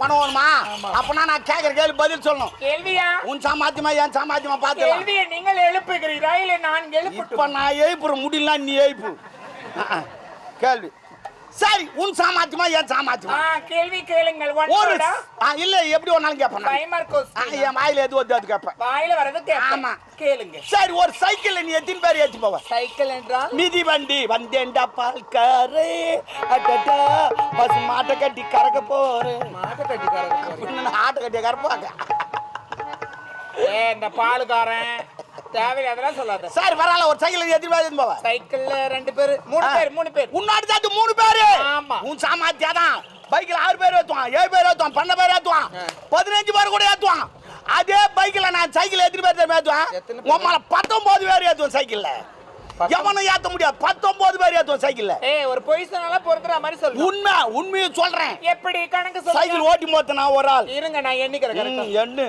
பண்ணுவோமா அப்பனா நான் கேக்குற கேள்வி பதில் சொல்லணும். கேள்வியா? உன் சாமாத்தியமா என் சாமாத்தியமா பாத்து கேள்வியை நீங்கள் எழுப்புகிறீரா? இல்லை நான் இப்ப எழுப்பட்டும் நான் எழுப்புற முடியல நீ எழுப்பு. கேள்வி. சரி உன் சாமாத்தியமா என் சாமாத்தியமா? கேள்வி கேளுங்கள். ஒரு இல்ல எப்படி ஒன்னாலும் கேட்பேன் கொஸ்டின் என் வாயில எது வருது அது கேட்பேன். வாயில வரது ஆமா. கேளுங்க. சரி ஒரு சைக்கிள்ல நீ எத்தனை பேர் ஏத்தி போவ? சைக்கிள் என்றால்? மிதி வண்டி வந்தேன்டா பால்காரே. அடடா பசு மாட்டை கட்டி கறக்க போறேன் மாட்டு கட்டிக்காரங்க அப்படின்னு ஆட்டை கட்டி கறப்பாங்க ஏ இந்த பாலுக்காரன். தேவையில்லை அதெல்லாம் சொல்லாத. சரி பரவாயில்ல ஒரு சைக்கிள் எத்தனை பேர் ஏத்தி போவ? சைக்கிள்ல ரெண்டு பேர் மூணு பேர் மூணு பேர். உன்னாடி தாத்து மூணு உன் சாமாத்தியாதான் பைக்ல ஆறு பேர் ஏத்துவான் ஏழு பேர் ஏத்துவான் பன்னெண்டு பேர் ஏத்துவான் ஆ. பதினஞ்சு பேர் கூட ஏத்துவான். அதே பைக்ல நான் சைக்கிள் எத்தனை பேர் தெரியுமா ஏத்துவேன்? எத்தனை பேர்? ஏத்துவேன் சைக்கிள்ல? எவனும் ஏத்த முடியாது. பத்தொன்பது பேர் ஏத்துவேன் சைக்கிள்ல. ஏய் ஒரு பொய் சொன்னால பொறுத்துற மாதிரி சொல்லு. உண்மை உண்மையை சொல்றேன். எப்படி? கணக்கு சைக்கிள் ஓட்டி மோத்த நான் ஒரு ஆள். இருங்க நான் எண்ணிக்கிறேன் எண்ணு.